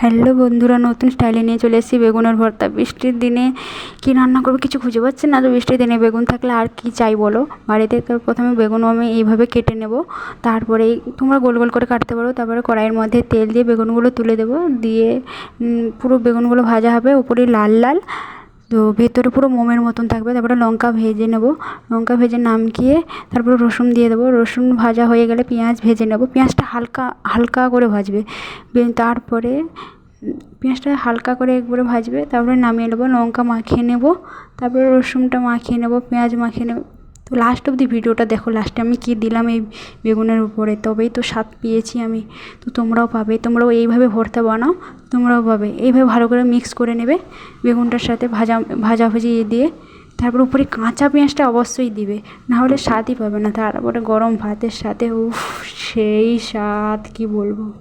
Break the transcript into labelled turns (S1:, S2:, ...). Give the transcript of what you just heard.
S1: Hello বন্ধুরা, নতুন স্টাইলে নিয়ে চলে এসেছি বেগুনের ভর্তা। বৃষ্টির দিনে কি রান্না করব কিছু খুঁজে পাচ্ছি না, তো বৃষ্টির দিনে বেগুন থাকলে আর কি চাই বলো? বাড়িতে তো প্রথমে বেগুন আমি এইভাবে কেটে নেব তারপরে তোমরা গোল গোল করে কাটতে পারো, তারপরে কড়াইয়ের মধ্যে তেল দিয়ে বেগুনগুলো তুলে দেবো, দিয়ে পুরো বেগুনগুলো ভাজা হবে, উপরে লাল লাল তো ভেতরে পুরো মোমের মতন থাকবে, তারপরে লঙ্কা ভেজে নেব। লঙ্কা ভেজে নামকিয়ে তারপরে রসুন দিয়ে দেবো। রসুন ভাজা হয়ে গেলে পেঁয়াজ ভেজে নেব। পেঁয়াজটা হালকা হালকা করে ভাজবে। তারপরে পেঁয়াজটা হালকা করে একবারে ভাজবে, তারপরে নামিয়ে নেব। লঙ্কা মাখিয়ে নেব। তারপরে রসুনটা মাখিয়ে নেব, পেঁয়াজ মাখিয়ে নেব। তো লাস্ট অবধি ভিডিওটা দেখো লাস্টে আমি কী দিলাম এই বেগুনের উপরে? তবেই তো স্বাদ পেয়েছি আমি। তো তোমরাও পাবে, তোমরাও এইভাবে ভর্তা বানাও, তোমরাও পাবে। এইভাবে ভালো করে মিক্স করে নেবে বেগুনটার সাথে ভাজা ভাজা, ভাজাভুজি দিয়ে। তারপর উপরে কাঁচা পেঁয়াজটা অবশ্যই দিবে, নাহলে স্বাদই পাবে না। তারপরে গরম ভাতের সাথে, উফ, সেই স্বাদ, কী বলব?